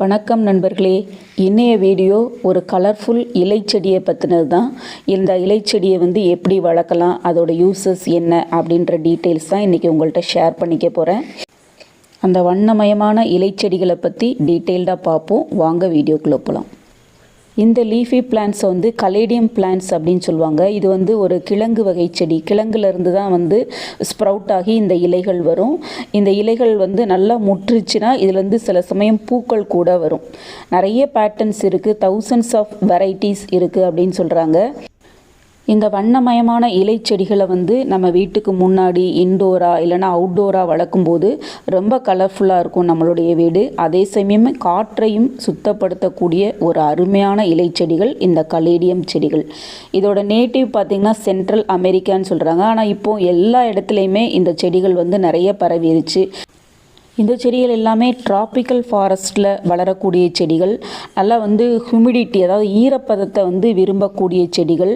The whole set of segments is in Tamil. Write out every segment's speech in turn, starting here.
வணக்கம் நண்பர்களே. இன்றைய வீடியோ ஒரு கலர்ஃபுல் இலைச்செடியை பற்றினது தான் இந்த இலைச்செடியை வந்து எப்படி வளர்க்கலாம் அதோட யூசஸ் என்ன அப்படின்ற டீட்டெயில்ஸ் தான் இன்றைக்கி உங்கள்கிட்ட ஷேர் பண்ணிக்க போகிறேன் அந்த வண்ணமயமான இலைச்செடிகளை பற்றி டீட்டெயில்டாக பார்ப்போம். வாங்க வீடியோக்குள்ளே போகலாம் இந்த லீஃபி பிளான்ட்ஸை வந்து கலேடியம் பிளான்ட்ஸ் அப்படின்னு சொல்லுவாங்க. இது வந்து ஒரு கிழங்கு வகை செடி. கிழங்குலேருந்து தான் வந்து ஸ்ப்ரவுட் ஆகி இந்த இலைகள் வரும். இந்த இலைகள் வந்து நல்லா முற்றுச்சுன்னா இதுலேருந்து சில சமயம் பூக்கள் கூட வரும். நிறைய பேட்டர்ன்ஸ் இருக்குது தௌசண்ட்ஸ் ஆஃப் வெரைட்டிஸ் இருக்குது அப்படின்னு சொல்கிறாங்க இந்த வண்ணமயமான இலை செடிகளை வந்து நம்ம வீட்டுக்கு முன்னாடி இன்டோரா இல்லைனா அவுட்டோராக வளர்க்கும்போது ரொம்ப கலர்ஃபுல்லாக இருக்கும் நம்மளுடைய வீடு. அதே சமயம் காற்றையும் சுத்தப்படுத்தக்கூடிய ஒரு அருமையான இலை செடிகள் இந்த கலேடியம் செடிகள். இதோட நேட்டிவ் பார்த்திங்கன்னா சென்ட்ரல் அமெரிக்கான்னு சொல்கிறாங்க ஆனால் இப்போது எல்லா இடத்துலையுமே இந்த செடிகள் வந்து நிறைய பரவிருச்சு. இந்த செடிகள் எல்லாமே டிராபிக்கல் ஃபாரஸ்ட்டில் வளரக்கூடிய செடிகள். நல்லா வந்து ஹியூமிடிட்டி அதாவது ஈரப்பதத்தை வந்து விரும்பக்கூடிய செடிகள்.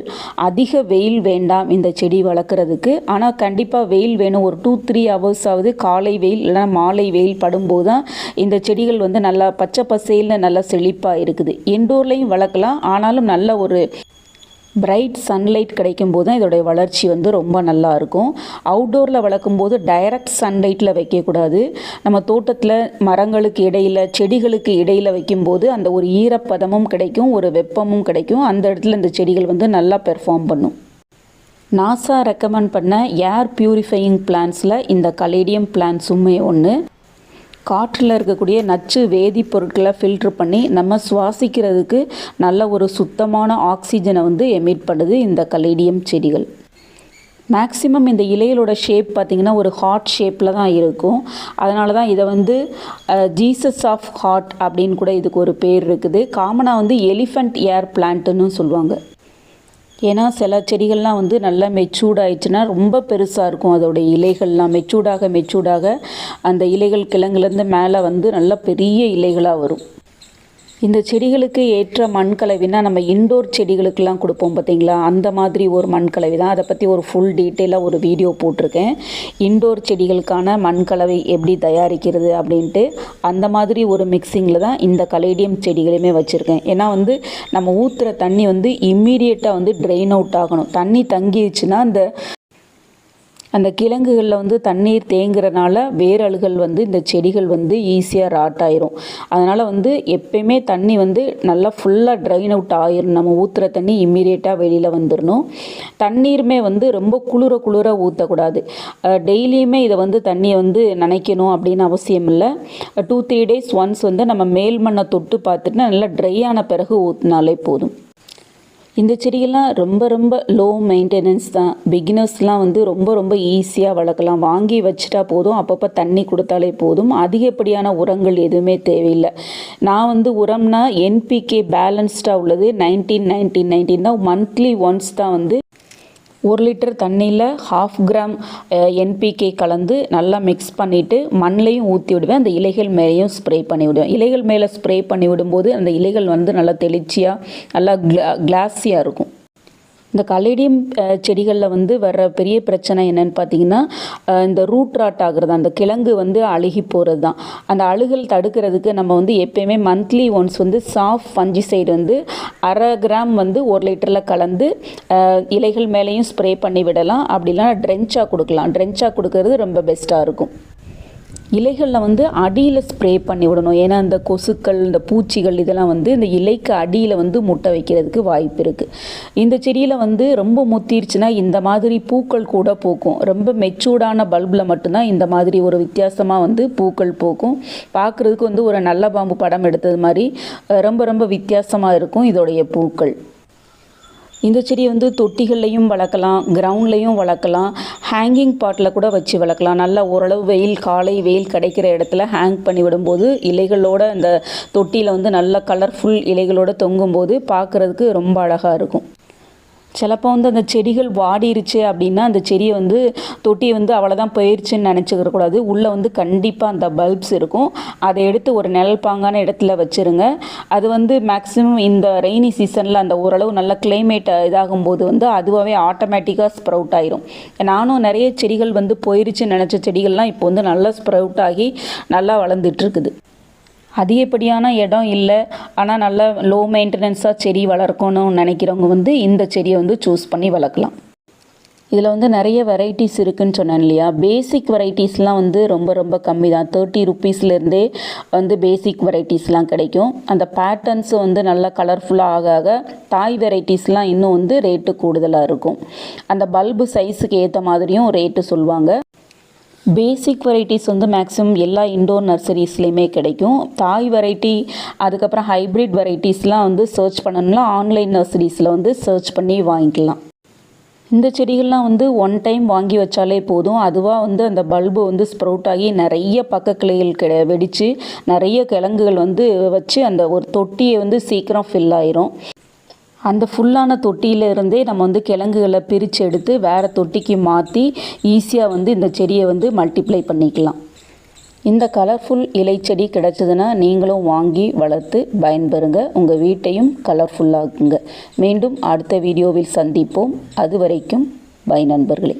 அதிக வெயில் வேண்டாம் இந்த செடி வளர்க்குறதுக்கு. ஆனால் கண்டிப்பாக வெயில் வேணும். ஒரு டூ த்ரீ ஹவர்ஸ் ஆகுது காலை வெயில் இல்லைனா மாலை வெயில் படும்போது தான் இந்த செடிகள் வந்து நல்லா பச்சை பசையில் நல்லா செழிப்பாக இருக்குது. இன்டோர்லேயும் வளர்க்கலாம். ஆனாலும் நல்ல ஒரு பிரைட் சன்லைட் கிடைக்கும் போது தான் இதோடைய வளர்ச்சி வந்து ரொம்ப நல்லா இருக்கும். அவுட்டோரில் வளர்க்கும் போது டைரக்ட் சன்லைட்டில் வைக்கக்கூடாது. நம்ம தோட்டத்தில் மரங்களுக்கு இடையில் செடிகளுக்கு இடையில் வைக்கும்போது அந்த ஒரு ஈரப்பதமும் கிடைக்கும் ஒரு வெப்பமும் கிடைக்கும். அந்த இடத்துல இந்த செடிகள் வந்து நல்லா பெர்ஃபார்ம் பண்ணும். நாசா ரெக்கமெண்ட் பண்ண ஏர் பியூரிஃபையிங் பிளான்ஸில் இந்த கலேடியம் பிளான்ஸுமே ஒன்று காற்றில் இருக்கக்கூடிய நச்சு வேதிப்பொருட்களை ஃபில்ட்ரு பண்ணி நம்ம சுவாசிக்கிறதுக்கு நல்ல ஒரு சுத்தமான ஆக்சிஜனை வந்து எமிட் பண்ணுது இந்த கலேடியம் செடிகள். மேக்ஸிமம் இந்த இலைகளோட ஷேப் பார்த்திங்கன்னா ஒரு ஹார்ட் ஷேப்பில் தான் இருக்கும். அதனால தான் இதை வந்து ஜீசஸ் ஆஃப் ஹார்ட் அப்படின்னு கூட இதுக்கு ஒரு பேர் இருக்குது. காமனாக வந்து எலிஃபண்ட் ஏர் பிளான்ட்டுன்னு சொல்லுவாங்க. ஏன்னா சில செடிகள்லாம் வந்து நல்லா மெச்சூர்ட் ஆயிடுச்சுன்னா ரொம்ப பெருசாக இருக்கும் அதோடைய இலைகள்லாம். மெச்சூர்டாக மெச்சூர்டாக அந்த இலைகள் கிழங்குலேருந்து மேலே வந்து நல்லா பெரிய இலைகளாக வரும். இந்த செடிகளுக்கு ஏற்ற மண் கலவினா நம்ம இன்டோர் செடிகளுக்கெல்லாம் கொடுப்போம் பார்த்தீங்களா? அந்த மாதிரி ஒரு மண் கலவி தான். அதை பற்றி ஒரு ஃபுல் டீட்டெயிலாக ஒரு வீடியோ போட்டிருக்கேன். இன்டோர் செடிகளுக்கான மண் கலவை எப்படி தயாரிக்கிறது அப்படின்ட்டு அந்த மாதிரி ஒரு மிக்சிங்கில் தான் இந்த கலேடியம் செடிகளையுமே வச்சுருக்கேன். ஏன்னா வந்து நம்ம ஊற்றுற தண்ணி வந்து இம்மீடியட்டாக வந்து ட்ரெயின் அவுட் ஆகணும். தண்ணி தங்கிடுச்சுன்னா அந்த அந்த கிழங்குகளில் வந்து தண்ணீர் தேங்குறனால அழுகல் வந்து இந்த செடிகள் வந்து ஈஸியாக ராட் ஆயிரும். அதனால் வந்து எப்பயுமே தண்ணி வந்து நல்லா ஃபுல்லாக ட்ரைன் அவுட் ஆயிரும். நம்ம ஊற்றுற தண்ணி இம்மீடியட்டாக வெளியில் வந்துடணும் தண்ணீருமே வந்து ரொம்ப குளிர குளிர ஊற்றக்கூடாது டெய்லியுமே இதை வந்து தண்ணியை வந்து நனைக்கணும் அப்படின்னு அவசியம் இல்லை. டூ த்ரீ டேஸ் ஒன்ஸ் வந்து நம்ம மேல் மண்ணை தொட்டு பார்த்துட்டு நல்லா ட்ரை ஆன பிறகு ஊற்றினாலே போதும். இந்த செடியெல்லாம் ரொம்ப ரொம்ப லோ மெயின்டெனன்ஸ் தான். பிகினர்ஸ்லாம் வந்து ரொம்ப ரொம்ப ஈஸியாக வளர்க்கலாம். வாங்கி வச்சுட்டா போதும். அப்பப்போ தண்ணி கொடுத்தாலே போதும். அதிகப்படியான உரங்கள் எதுவுமே தேவையில்லை. நான் வந்து உரம்னா என்பிகே பேலன்ஸ்டாக உள்ளது. நைன்டீன் நைன்டீன் நைன்டீன் தான். மந்த்லி ஒன்ஸ் தான் வந்து ஒரு லிட்டர் தண்ணியில் ஹாஃப் கிராம் என்பிகே கலந்து நல்லா மிக்ஸ் பண்ணிவிட்டு மண்ணிலையும் ஊற்றி விடுவேன். அந்த இலைகள் மேலேயும் ஸ்ப்ரே பண்ணி விடுவேன். இலைகள் மேலே ஸ்ப்ரே பண்ணி விடும்போது அந்த இலைகள் வந்து நல்லா தெளிச்சியாக நல்லா கிளா கிளாஸியாக இருக்கும். இந்த கலேடியம் செடிகளில் வந்து வர்ற பெரிய பிரச்சனை என்னன்னு பார்த்தீங்கன்னா இந்த ரூட் ராட் ஆகுறது அந்த கிழங்கு வந்து அழுகி போகிறது தான் அந்த அழுகல் தடுக்கிறதுக்கு நம்ம வந்து எப்பயுமே மந்த்லி ஒன்ஸ் வந்து சாஃப்ட் ஃபஞ்சிசைடு வந்து அரை கிராம் வந்து ஒரு லிட்டரில் கலந்து இலைகள் மேலேயும் ஸ்ப்ரே பண்ணி விடலாம். அப்படிலாம் ட்ரென்ச்சாக கொடுக்கலாம். ட்ரென்ச்சாக கொடுக்கறது ரொம்ப பெஸ்ட்டாக இருக்கும். இலைகளில் வந்து அடியில் ஸ்ப்ரே பண்ணி விடணும். ஏன்னா இந்த கொசுக்கள் இந்த பூச்சிகள் இதெல்லாம் வந்து இந்த இலைக்கு அடியில் வந்து முட்டை வைக்கிறதுக்கு வாய்ப்பு இருக்குது இந்த செடியில் வந்து ரொம்ப முத்திருச்சுன்னா இந்த மாதிரி பூக்கள் கூட பூக்கும். ரொம்ப மெச்சூர்டான பல்பில் மட்டும்தான் இந்த மாதிரி ஒரு வித்தியாசமாக வந்து பூக்கள் பூக்கும். பார்க்குறதுக்கு வந்து ஒரு நல்ல பாம்பு படம் எடுத்தது மாதிரி ரொம்ப ரொம்ப வித்தியாசமாக இருக்கும் இதோடைய பூக்கள். இந்த செடியை வந்து தொட்டிகள்லையும் வளர்க்கலாம் கிரவுண்ட்லேயும் வளர்க்கலாம் ஹேங்கிங் பாட்டில் கூட வச்சு வளர்க்கலாம். நல்லா ஓரளவு வெயில் காலை வெயில் கிடைக்கிற இடத்துல ஹேங் பண்ணி விடும்போது இலைகளோட அந்த தொட்டியில் வந்து நல்ல கலர்ஃபுல் இலைகளோட தொங்கும்போது பார்க்குறதுக்கு ரொம்ப அழகாக இருக்கும். சிலப்போ வந்து அந்த செடிகள் வாடிருச்சு அப்படின்னா அந்த செடியை வந்து தொட்டியை வந்து அவ்வளோதான் போயிடுச்சுன்னு நினச்சிக்கிறக்கூடாது உள்ளே வந்து கண்டிப்பாக அந்த பல்ப்ஸ் இருக்கும். அதை எடுத்து ஒரு நிழல் பாங்கான இடத்துல வச்சுருங்க. அது வந்து மேக்ஸிமம் இந்த ரெய்னி சீசனில் அந்த ஓரளவு நல்ல கிளைமேட் இதாகும் போது வந்து அதுவாகவே ஆட்டோமேட்டிக்காக ஸ்ப்ரவுட் ஆயிரும். நானும் நிறைய செடிகள் வந்து போயிருச்சுன்னு நினச்ச செடிகள்லாம் இப்போ வந்து நல்லா ஸ்ப்ரவுட் ஆகி நல்லா வளர்ந்துட்டு இருக்குது. அதிகப்படியான இடம் இல்லை. ஆனால் நல்ல லோ மெயின்டெனன்ஸாக செடி வளர்க்கணும்னு நினைக்கிறவங்க வந்து இந்த செடியை வந்து சூஸ் பண்ணி வளர்க்கலாம். இதில் வந்து நிறைய வெரைட்டிஸ் இருக்குன்னு சொன்னேன் இல்லையா? பேசிக் வெரைட்டிஸ்லாம் வந்து ரொம்ப ரொம்ப கம்மி தான். தேர்ட்டி ருப்பீஸ்லேருந்தே வந்து பேசிக் வெரைட்டிஸ்லாம் கிடைக்கும். அந்த பேட்டர்ன்ஸ் வந்து நல்லா கலர்ஃபுல்லாக ஆக ஆக தாய் வெரைட்டிஸ்லாம் இன்னும் வந்து ரேட்டு கூடுதலாக இருக்கும். அந்த பல்பு சைஸுக்கு ஏற்ற மாதிரியும் ரேட்டு சொல்லுவாங்க. பேசிக் வெரைட்டிஸ் வந்து மேக்ஸிமம் எல்லா இண்டோர் நர்சரிஸ்லேயுமே கிடைக்கும். தாய் வெரைட்டி அதுக்கப்புறம் ஹைப்ரிட் வெரைட்டிஸ்லாம் வந்து சர்ச் பண்ணணும்னா ஆன்லைன் நர்சரிஸில் வந்து சர்ச் பண்ணி வாங்கிக்கலாம். இந்த செடிகள்லாம் வந்து ஒன் டைம் வாங்கி வச்சாலே போதும். அதுவாக வந்து அந்த பல்பு வந்து ஸ்ப்ரவுட் ஆகி நிறைய பக்க கிளைகள் கிட வெடித்து நிறைய கிழங்குகள் வந்து வச்சு அந்த ஒரு தொட்டியை வந்து சீக்கிரம் ஃபில் ஆயிரும். அந்த ஃபுல்லான தொட்டியில இருந்தே நம்ம வந்து கிழங்குகளை பிரித்து எடுத்து வேறு தொட்டிக்கு மாற்றி ஈஸியாக வந்து இந்த செடியை வந்து மல்டிப்ளை பண்ணிக்கலாம். இந்த கலர்ஃபுல் இலைச்செடி கிடச்சதுன்னா நீங்களும் வாங்கி வளர்த்து பயன்பெறுங்க. உங்கள் வீட்டையும் கலர்ஃபுல்லாகுங்க மீண்டும் அடுத்த வீடியோவில் சந்திப்போம். அது வரைக்கும் பை நண்பர்களே.